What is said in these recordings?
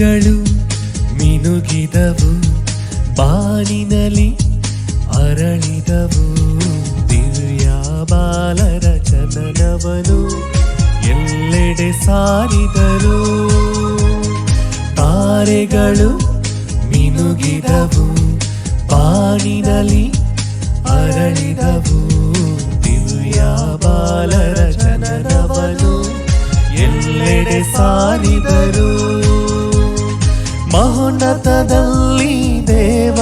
ತಾರೆಗಳು ಮಿನುಗಿದವು ಬಾನಿನಲಿ ಅರಳಿದವು. ದಿವ್ಯ ಬಾಲರ ಚಲನವನು ಎಲ್ಲೆಡೆ ಸಾರಿದರು ತಾರೆಗಳು ಮಿನುಗಿದವು ಬಾನಿನಲಿ ಅರಳಿದವು. ದಿವ್ಯ ಬಾಲರ ಜನನವನು ಎಲ್ಲೆಡೆ ಸಾರಿದರು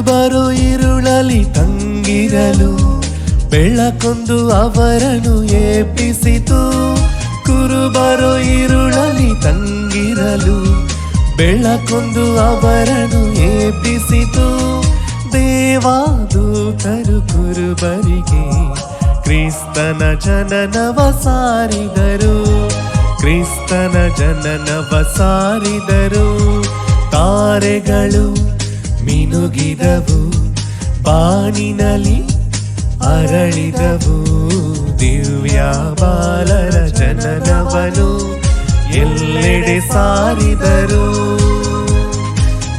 ಬರು ಇರುಳಲಿ ತಂಗಿರಲು. ಬೆಳಕೊಂದು ಅವರನ್ನು ಏಪಿಸಿತು. ಕುರುಬರು ಇರುಳಲಿ ತಂಗಿರಲು. ಬೆಳಕೊಂದು ಅವರನ್ನು ಏಪಿಸಿತು. ದೇವಾದೂತರು ಕುರುಬರಿಗೆ ಕ್ರಿಸ್ತನ ಜನನವ ಸಾರಿದರು. ಕ್ರಿಸ್ತನ ಜನನವ ಸಾರಿದರು. ತಾರೆಗಳು ಮಿನುಗಿದವು ಬಾನಿನಲಿ ಅರಳಿದವು. ದಿವ್ಯ ಬಾಲರ ಜನನವನು ಎಲ್ಲೆಡೆ ಸಾರಿದರು.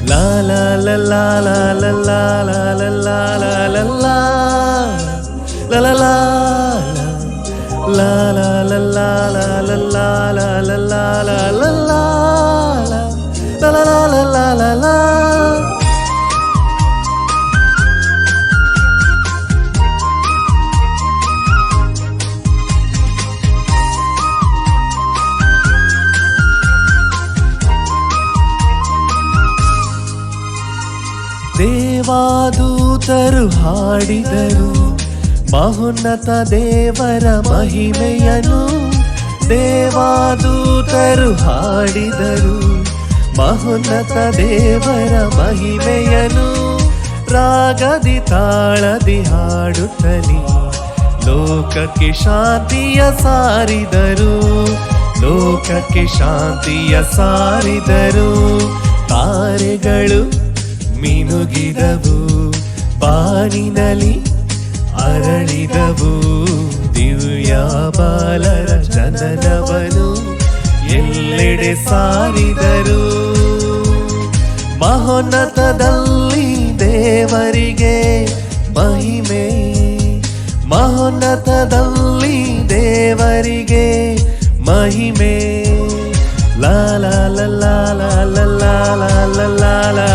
ಲಾಲ ಲಾಲ ಲಾ ಲಾ ದೇವಾದೂತರು ಹಾಡಿದರು, ಮಹೋನ್ನತ ದೇವರ ಮಹಿಮೆಯನು ದೇವಾದೂತರು ಹಾಡಿದರು, ಮಹೋನ್ನತ ದೇವರ ಮಹಿಮೆಯನು ರಾಗದಿ ತಾಳದಿ ಹಾಡುತ್ತಲಿ. ಲೋಕಕ್ಕೆ ಶಾಂತಿಯ ಸಾರಿದರು, ಲೋಕಕ್ಕೆ ಶಾಂತಿಯ ಸಾರಿದರು, ತಾರೆಗಳು ಮಿನುಗಿದವು ಬಾನಿನಲಿ ಅರಳಿದವು. ದಿವ್ಯ ಬಾಲರ ಜನನವನು ಎಲ್ಲೆಡೆ ಸಾರಿದರು. ಮಹೋನ್ನತದಲ್ಲಿ ದೇವರಿಗೆ ಮಹಿಮೆ. ಮಹೋನ್ನತದಲ್ಲಿ ದೇವರಿಗೆ ಮಹಿಮೆ. ಲಾಲ ಲಾಲ ಲಾಲ ಲಾ